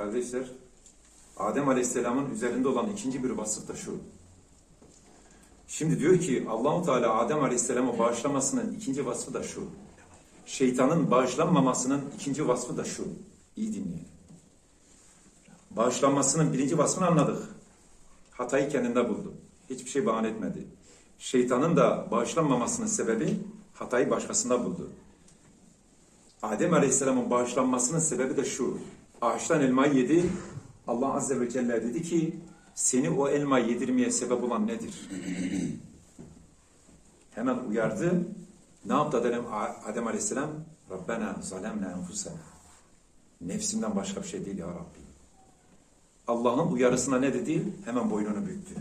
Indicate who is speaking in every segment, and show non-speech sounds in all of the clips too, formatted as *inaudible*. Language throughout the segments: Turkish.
Speaker 1: Kardeşler, Adem Aleyhisselam'ın üzerinde olan ikinci bir vasıf da şu. Şimdi diyor ki Allahu Teala Adem Aleyhisselam'a bağışlamasının ikinci vasfı da şu. Şeytanın bağışlanmamasının ikinci vasfı da şu. İyi dinleyin. Bağışlanmasının birinci vasfını anladık. Hatayı kendinde buldu. Hiçbir şey bahane etmedi. Şeytanın da bağışlanmamasının sebebi hatayı başkasında buldu. Adem Aleyhisselam'ın bağışlanmasının sebebi de şu. Ağaçtan elmayı yedi. Allah Azze ve Celle dedi ki seni o elmayı yedirmeye sebep olan nedir? *clears throat* Hemen uyardı. Ne yaptı Adem, Adem Aleyhisselam? Rabbena zalemna enfusena. Nefsimden başka bir şey değil ya Rabbi. Allah'ın uyarısına ne dedi? Hemen boynunu büktü.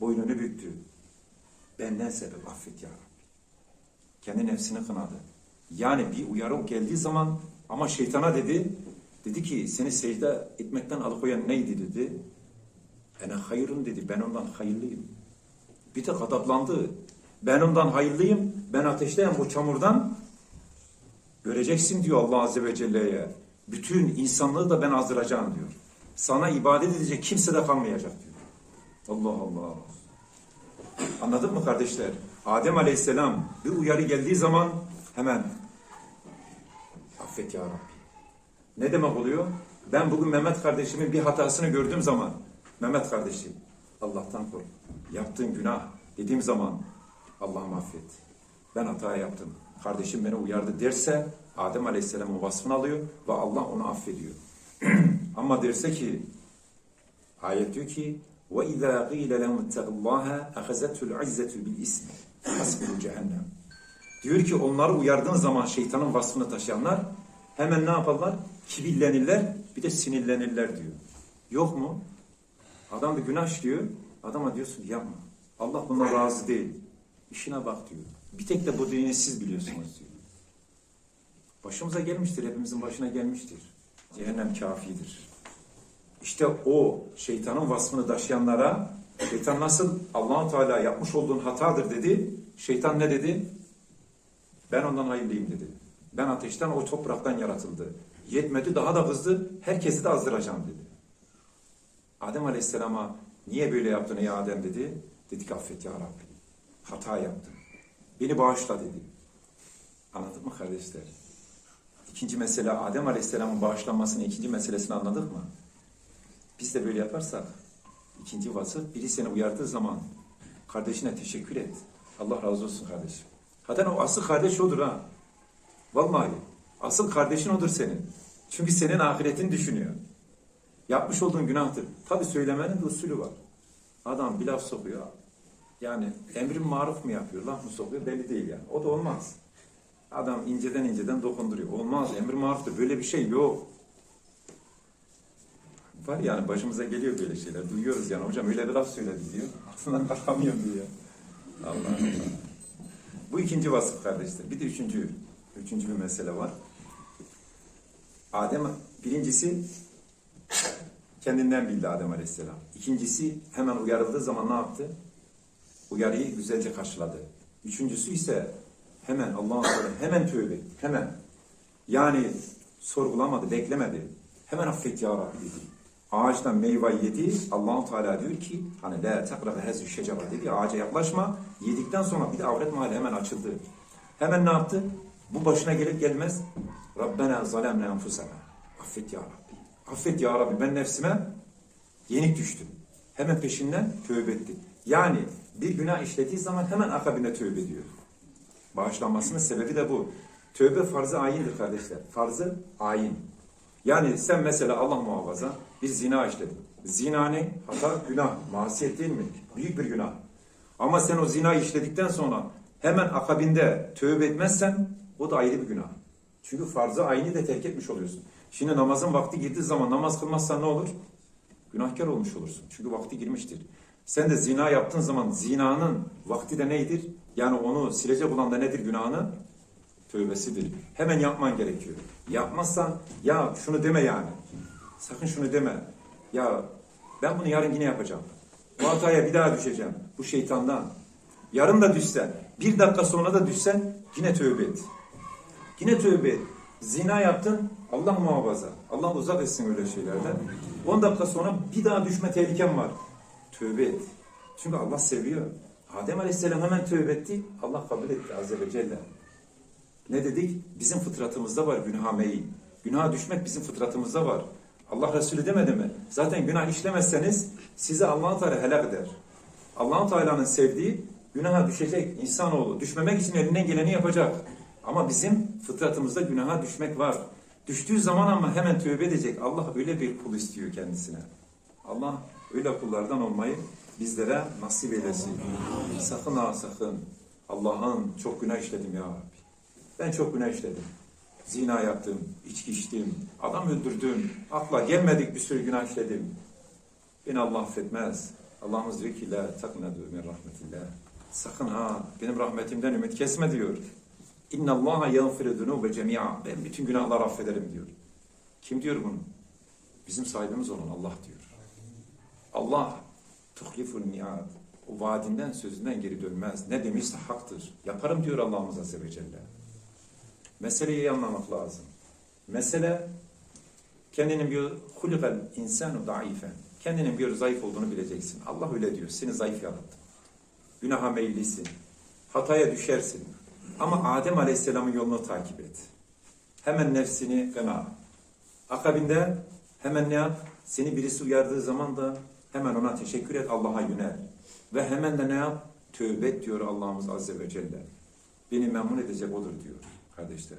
Speaker 1: Boynunu büktü. Benden sebep affet ya Rabbi. Kendi nefsini kınadı. Yani bir uyarı geldiği zaman ama şeytana dedi, dedi ki seni secde etmekten alıkoyan neydi dedi. Ene hayrun dedi, ben ondan hayırlıyım. Bir de gadaplandı. Ben ondan hayırlıyım, ben ateşteyim bu çamurdan. Göreceksin diyor Allah Azze ve Celle'ye. Bütün insanlığı da ben azdıracağım diyor. Sana ibadet edecek kimse de kalmayacak diyor. Allah Allah. Anladın mı kardeşler? Adem Aleyhisselam bir uyarı geldiği zaman hemen affet ya Rabbi. Ne demek oluyor? Ben bugün Mehmet kardeşimin bir hatasını gördüğüm zaman Mehmet kardeşim Allah'tan kork. Yaptığın günah dediğim zaman Allah'ım affet. Ben hata yaptım. Kardeşim beni uyardı derse Adem Aleyhisselam'ın vasfını alıyor ve Allah onu affediyor. *clears throat* Ama derse ki ayet diyor ki وَاِذَا قِيلَ لَهُمْ اتَّقُوا اللّٰهَ اَخَزَتْهُ الْعِزَّةُ بِالْاِسْمِ حَسْبُهُ cehennem. Diyor ki onları uyardığın zaman şeytanın vasfını taşıyanlar hemen ne yaparlar? Kibirlenirler bir de sinirlenirler diyor. Yok mu? Adam bir günah işliyor. Adama diyorsun yapma. Allah bundan razı değil. İşine bak diyor. Bir tek de bu dünyayı siz biliyorsunuz diyor. Başımıza gelmiştir. Hepimizin başına gelmiştir. Cehennem kafidir. İşte o şeytanın vasfını taşıyanlara şeytan nasıl Allahu Teala yapmış olduğun hatadır dedi. Şeytan ne dedi? Ben ondan hayırlıyım dedi. Ben ateşten o topraktan yaratıldı. Yetmedi daha da kızdı. Herkesi de azdıracağım dedi. Adem Aleyhisselam'a niye böyle yaptın ey Adem dedi. Dedi ki affet ya Rabbi. Hata yaptım. Beni bağışla dedi. Anladın mı kardeşler? İkinci mesele Adem Aleyhisselam'ın bağışlanmasının ikinci meselesini anladık mı? Biz de böyle yaparsak ikinci vasıf biri seni uyardığı zaman kardeşine teşekkür et. Allah razı olsun kardeşim. Zaten o asıl kardeş odur ha. Vallahi asıl kardeşin odur senin. Çünkü senin ahiretin düşünüyor. Yapmış olduğun günahtır. Tabi söylemenin de usulü var. Adam bir laf sokuyor. Yani emrin maruf mu yapıyor, laf mı sokuyor belli değil yani. O da olmaz. Adam inceden inceden dokunduruyor. Olmaz, emir maruftur. Böyle bir şey yok. Var yani başımıza geliyor böyle şeyler. Duyuyoruz yani. Hocam öyle bir laf söyledi diyor. Aslında *laughs* kalkamıyorum diyor. Allah Allah. Bu ikinci vasıf kardeşler. Bir de üçüncü, üçüncü bir mesele var. Adem, birincisi kendinden bildi Adem Aleyhisselam. İkincisi hemen uyarıldığı zaman ne yaptı? Uyarıyı güzelce karşıladı. Üçüncüsü ise hemen Allah'ın Teala hemen tövbe. Hemen. Yani sorgulamadı, beklemedi. Hemen affet ya Rabbi dedi. Ağaçtan meyve yedi. Allahu Teala diyor ki hani la takrabe hazu şecera dedi. Ağaca yaklaşma. Yedikten sonra bir de avret mahalli hemen açıldı. Hemen ne yaptı? Bu başına gelip gelmez. Rabbena zalemna enfusena. Affet ya Rabbi. Affet ya Rabbi. Ben nefsime yenik düştüm. Hemen peşinden tövbe etti. Yani bir günah işlediği zaman hemen akabinde tövbe ediyor. Bağışlanmasının sebebi de bu. Tövbe farzı ayindir kardeşler. Farzı ayin. Yani sen mesela Allah muhafaza bir zina işledin. Zina ne? Hata, günah, masiyet değil mi? Büyük bir günah. Ama sen o zina işledikten sonra hemen akabinde tövbe etmezsen o da ayrı bir günah. Çünkü farzı ayini de terk etmiş oluyorsun. Şimdi namazın vakti girdiği zaman namaz kılmazsan ne olur? Günahkar olmuş olursun. Çünkü vakti girmiştir. Sen de zina yaptığın zaman zinanın vakti de neydir? Yani onu silecek olan da nedir günahını? Tövbesidir. Hemen yapman gerekiyor. Yapmazsan ya şunu deme yani. Sakın şunu deme. Ya ben bunu yarın yine yapacağım. Bu hataya bir daha düşeceğim. Bu şeytandan. Yarın da düşsen, bir dakika sonra da düşsen yine tövbe et. Yine tövbe et. Zina yaptın, Allah muhafaza. Allah uzak etsin öyle şeylerden. 10 dakika sonra bir daha düşme tehlikem var. Tövbe et. Çünkü Allah seviyor. Adem Aleyhisselam hemen tövbe etti. Allah kabul etti Azze ve Celle. Ne dedik? Bizim fıtratımızda var günah meyil. Günaha düşmek bizim fıtratımızda var. Allah Resulü demedi mi? Zaten günah işlemezseniz sizi Allah-u Teala helak eder. allah Teala'nın sevdiği günaha düşecek insanoğlu. Düşmemek için elinden geleni yapacak. Ama bizim fıtratımızda günaha düşmek var. Düştüğü zaman ama hemen tövbe edecek. Allah öyle bir kul istiyor kendisine. Allah öyle kullardan olmayı bizlere nasip eylesin. Sakın ha sakın. Allah'ın çok günah işledim ya Rabbi. Ben çok günah işledim. Zina yaptım, içki içtim, adam öldürdüm, akla gelmedik bir sürü günah işledim. Beni Allah affetmez. Allah'ımız diyor ki la taknadu min rahmetillah. Sakın ha benim rahmetimden ümit kesme diyor. İnna Allaha yaghfiru zunuba cemi'a. Ben bütün günahları affederim diyor. Kim diyor bunu? Bizim sahibimiz olan Allah diyor. Allah tuhliful mi'ad. O vaadinden sözünden geri dönmez. Ne demişse haktır. Yaparım diyor Allah'ımız Azze ve Celle. Meseleyi anlamak lazım. Mesele kendinin bir hulikal insanu daifen. Kendinin bir zayıf olduğunu bileceksin. Allah öyle diyor. Seni zayıf yarattı. Günaha meyillisin. Hataya düşersin. Ama Adem Aleyhisselam'ın yolunu takip et. Hemen nefsini gına. Akabinde hemen ne yap? Seni birisi uyardığı zaman da hemen ona teşekkür et, Allah'a yönel. Ve hemen de ne yap? Tövbe et diyor Allah'ımız Azze ve Celle. Beni memnun edecek odur diyor kardeşler.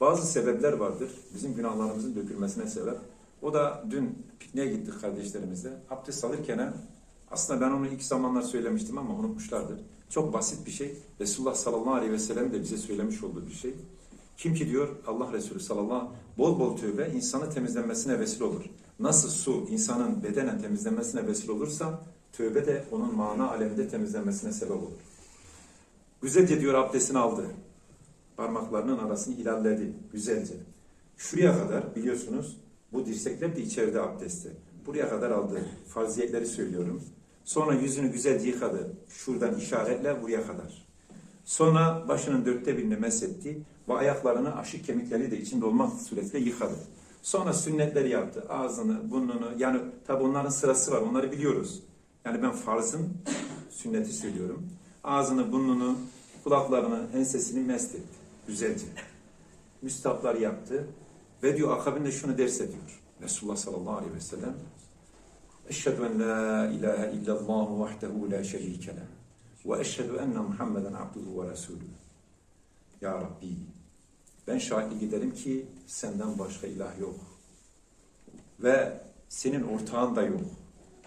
Speaker 1: Bazı sebepler vardır. Bizim günahlarımızın dökülmesine sebep. O da dün pikniğe gittik kardeşlerimizle. Abdest alırken aslında ben onu ilk zamanlar söylemiştim ama unutmuşlardır. Çok basit bir şey. Resulullah sallallahu aleyhi ve sellem de bize söylemiş olduğu bir şey. Kim ki diyor Allah Resulü sallallahu bol bol tövbe insanı temizlenmesine vesile olur. Nasıl su insanın bedenen temizlenmesine vesile olursa tövbe de onun mana aleminde temizlenmesine sebep olur. Güzelce diyor abdestini aldı. Parmaklarının arasını hilalledi güzelce. Şuraya kadar biliyorsunuz bu dirsekler de içeride abdesti. Buraya kadar aldı. Farziyetleri söylüyorum. Sonra yüzünü güzelce yıkadı. Şuradan işaretle buraya kadar. Sonra başının dörtte birini mesetti ve ayaklarını aşık kemikleri de içinde olmak suretiyle yıkadı. Sonra sünnetleri yaptı. Ağzını, burnunu yani tabi onların sırası var onları biliyoruz. Yani ben farzın sünneti söylüyorum. Ağzını, burnunu, kulaklarını, ensesini mest etti. Güzelce. Müstaplar yaptı. Ve diyor akabinde şunu ders ediyor. Resulullah sallallahu aleyhi ve sellem Eşhedü en la ilahe illallah vahdehu la şerike leh. Ve eşhedü enne Muhammeden abduhu ve resulü. Ya Rabbi, ben şahitlik ederim ki senden başka ilah yok. Ve senin ortağın da yok.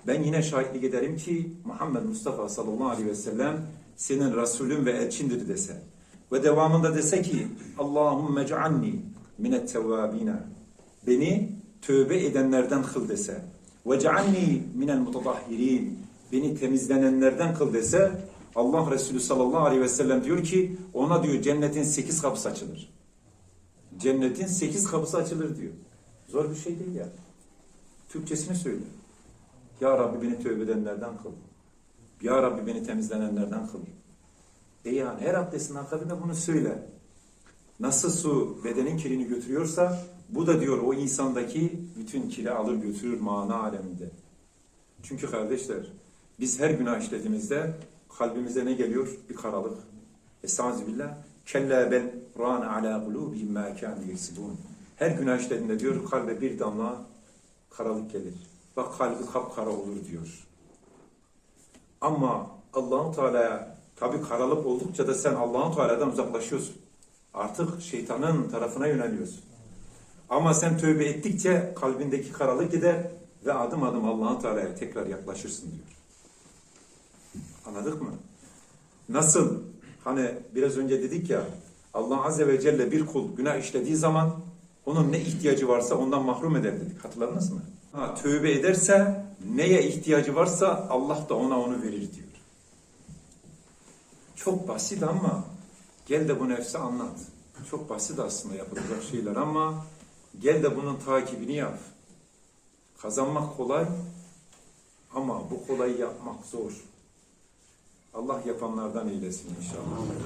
Speaker 1: Ben yine şahitlik ederim ki Muhammed Mustafa sallallahu aleyhi ve sellem senin Resulün ve elçindir dese. Ve devamında dese ki Allahümme cealni minet tevvabine. Beni tövbe edenlerden kıl dese. Ve cealni minel mutatahhirin. Beni temizlenenlerden kıl dese Allah Resulü sallallahu aleyhi ve sellem diyor ki ona diyor cennetin sekiz kapısı açılır. Cennetin sekiz kapısı açılır diyor. Zor bir şey değil ya. Türkçesini söyle. Ya Rabbi beni tövbe edenlerden kıl. Ya Rabbi beni temizlenenlerden kıl. E yani her abdestin akabinde bunu söyle. Nasıl su bedenin kirini götürüyorsa bu da diyor o insandaki bütün kiri alır götürür mana aleminde. Çünkü kardeşler biz her günah işlediğimizde kalbimize ne geliyor? Bir karalık. Estağfirullah. Kella bel rana ala kulubihim ma kanu. Her günah işlediğinde diyor kalbe bir damla karalık gelir. Bak kalbi kapkara olur diyor. Ama Allahu Teala'ya tabi karalık oldukça da sen Allahu Teala'dan uzaklaşıyorsun. Artık şeytanın tarafına yöneliyorsun. Ama sen tövbe ettikçe kalbindeki karalık gider ve adım adım Allahu Teala'ya tekrar yaklaşırsın diyor. Anladık mı? Nasıl? Hani biraz önce dedik ya Allah Azze ve Celle bir kul günah işlediği zaman onun ne ihtiyacı varsa ondan mahrum eder dedik. Hatırladınız mı? Ha, tövbe ederse neye ihtiyacı varsa Allah da ona onu verir diyor. Çok basit ama gel de bu nefse anlat. Çok basit aslında yapılacak şeyler ama gel de bunun takibini yap. Kazanmak kolay ama bu kolayı yapmak zor. Allah yapanlardan eylesin inşallah.